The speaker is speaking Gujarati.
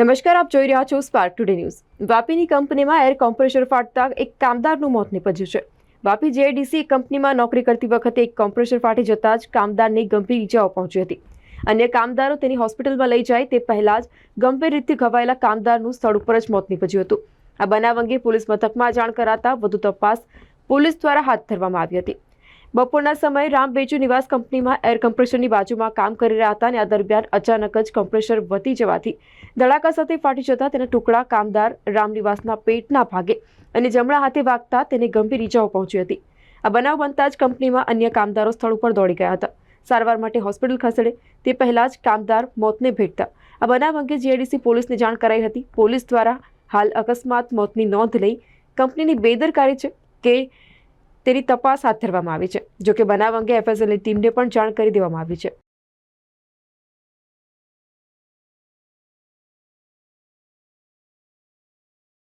નમસ્કાર, આપ જોઈ રહ્યા છો સ્પાર્ક ટુડે ન્યૂઝ વાપીની કંપનીમાં એર કોમ્પ્રેસર ફાટતા એક કામદારનું મોત નીપજ્યું છે. વાપી જેડીસી કંપનીમાં નોકરી કરતી વખતે એક કોમ્પ્રેસર ફાટી જતા જ કામદારને ગંભીર ઈજાઓ પહોંચી હતી. અન્ય કામદારો તેની હોસ્પિટલમાં લઈ જાય તે પહેલા જ ગંભીર રીતે ઘવાયેલા કામદારનું સ્થળ ઉપર જ મોત નીપજ્યું હતું. આ બનાવ અંગે પોલીસ મથકમાં જાણ કરાતા વધુ તપાસ પોલીસ દ્વારા હાથ ધરવામાં આવી હતી. બપોરના સમયે રામ બેજુ નિવાસ કંપનીમાં એર કમ્પ્રેસરની બાજુમાં કામ કરી રહ્યા હતા અને આ દરમિયાન અચાનક જ કમ્પ્રેસર વધી જવાથી ધડાકા સાથે ફાટી જતા તેના ટુકડા કામદાર રામનિવાસના પેટના ભાગે અને જમણા હાથે વાગતા તેને ગંભીર ઈજાઓ પહોંચી હતી. આ બનાવ બનતા જ કંપનીમાં અન્ય કામદારો સ્થળ ઉપર દોડી ગયા હતા. સારવાર માટે હોસ્પિટલ ખસેડે તે પહેલાં જ કામદાર મોતને ભેટતા. આ બનાવ અંગે જીઆઈડીસી પોલીસને જાણ કરાઈ હતી. પોલીસ દ્વારા હાલ અકસ્માત મોતની નોંધ લઈ કંપનીની બેદરકારી છે કે તેની તપાસ હાથ ધરવામાં આવી છે. જોકે બનાવ અંગે એફએસએલની ટીમને પણ જાણ કરી દેવામાં આવી છે.